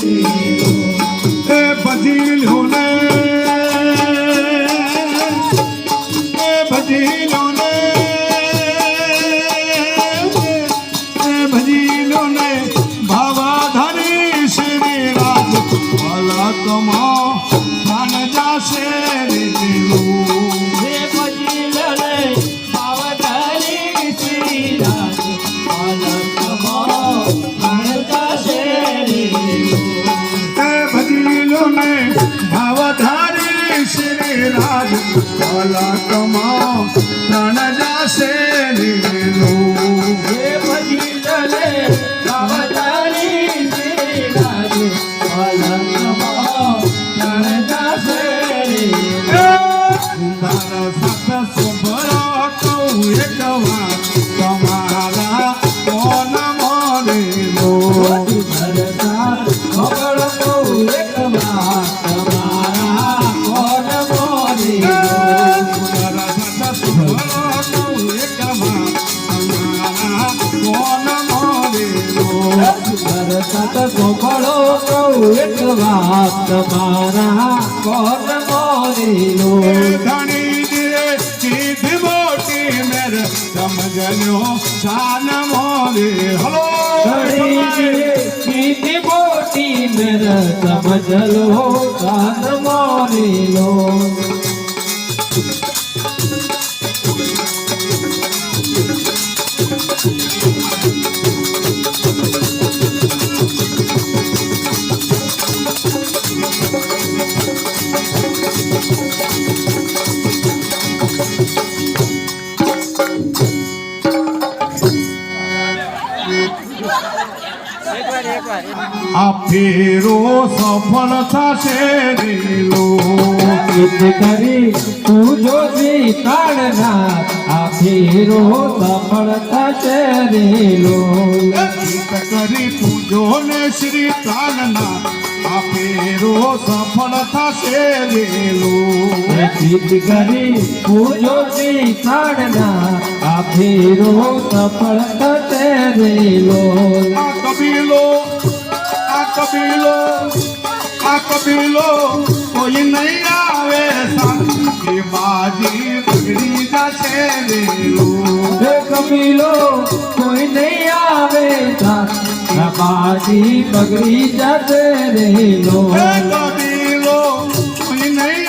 એ ભજી લ્યો ને એ ભજી લ્યો ને એ ભજી લ્યો ને ભાવાધારી શ્રી રાજ પલકમાં પ્રાણ પલકમાં પ્રાણ ભરત ગોપળો કહું એક વાત તમારા કોણ મોરેલો સમજલ્યો શાન મોરે હલો કીધી મોટી મેર સમજલો આ ફેરો સફળ થશે રેલો ચિત કરી તું જોજી કાળના આ ફેરો સફળ થશે રેલો ગીત કરી પૂજો ને શ્રી કાનના આ ફેરો સફળ થશે રેલો ચિત કરી પૂજો શ્રી કાળના આ ફેરો સફળ થશે રેલો આ કબીલો આ કબીલો આ કબીલો કોઈ નહીં આવે સાથી બાજી બગડી જશે રેલો હે કબીલો કોઈ નહીં આવે બાજી બગડી જશે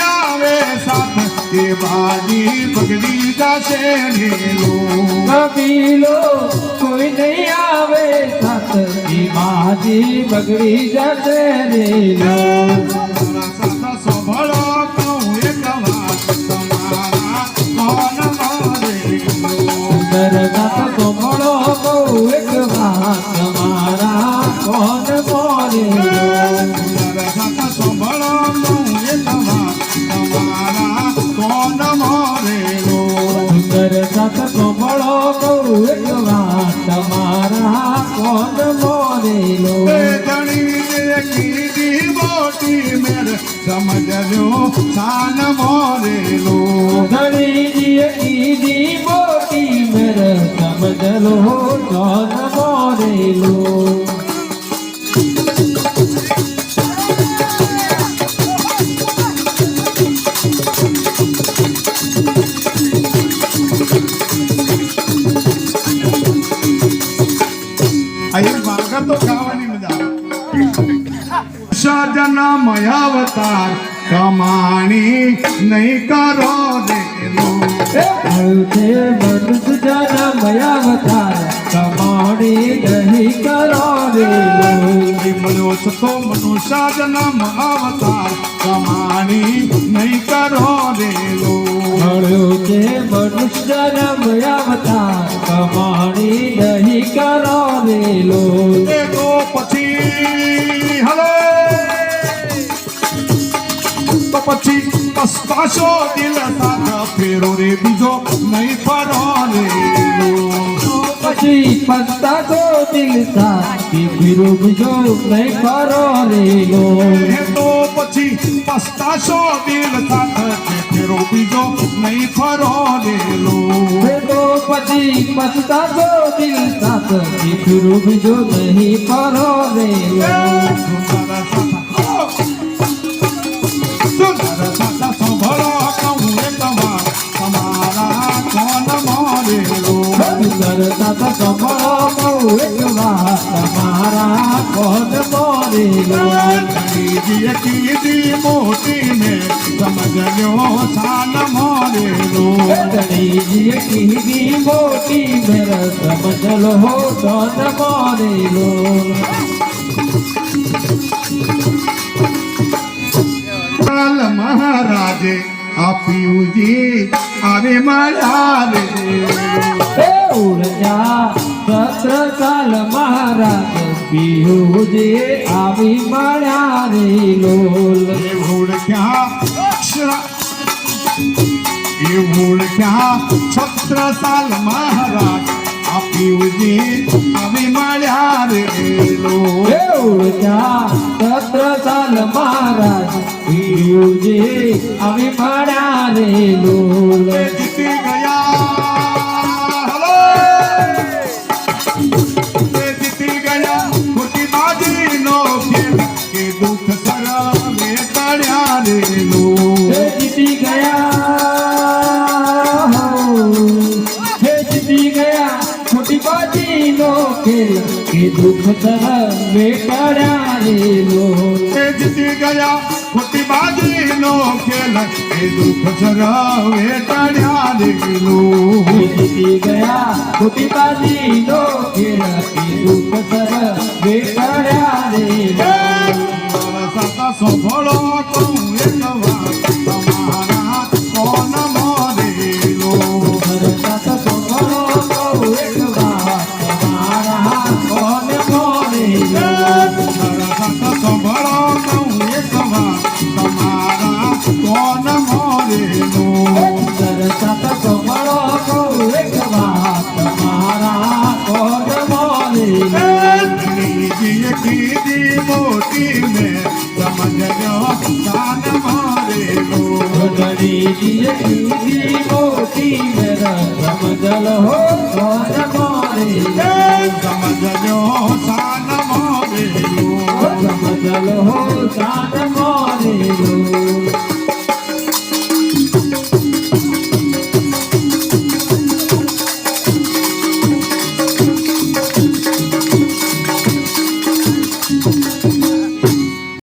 આવે સાથી બાજી બગડી જશે રેલો કબીલો કોઈ નહીં આવે સાત બાજી બગડી જશે રેલો તારા સાથા સંભાળો કહું એક વાત વાત તમારા કોણ જે કીધી મોટી મેર સમજજો શાન મોરેલો. ધણીજીએ કીધી મોટી जना मयावतार कमाणी नहीं करो देखे मनुष्य जना मयावतार कमाणी नहीं करो मनुष्य तो मनुष्य जना महावतार कमाणी नहीं करो दे के मनुष्य जन्म अवतार। कमाणी नहीं करो दे लो देखो पछी તો પછી હલો તો પછી પસ્તાશો દિલ સાથે ફેરો રે બીજો નહીં ફરો રેલો પછી પસ્તા તો દિલ સાથી ફીરો બીજો નહીં કરો રેલો એ તો પછી પસ્તાશો દિલ સાથે ફેરો બીજો નહીં ફરો રેલો એ તો પછી પસ્તા તો દિલ સાથી ફીરો બીજો નહીં કરો રેલો તારા મારેલો ધણીજીએ કીધી મોટી ને સમજ્યો સાલ મોરેલો ગણેશજી કીધી મોટી મેર સમજલો તો મોરેલો મહારાજે આપ્યું જી આવે મારા રે એ ઉડજા સત્રકાલ મહારાજ પીયુજે આવી મળ્યા રે લોલ એ ઓળખ્યા અક્ષરા એ ઓળખ્યા છત્રસાલ મહારાજ આપ્યું જી મળ્યા મારા રે લો. એ ઉડજા સત્રકાલ મહારાજ પીયુજે આવી મળ્યા રે લોલ એ જીતી ગયા જીતી ગયા ખોટી બાજી નો ખેલ કે દુઃખ સરવે કાઢ્યા રે લો. જીતી ગયા दुख करावेलो जिते गया खुटी बाजी लो खेल ए दुख लो गया खुटी बाजी खेल ए दुख सरावे टड़िया लो सता तू एक સમજલ હો સાન મોરેલો સમજલ હો સાન મોલે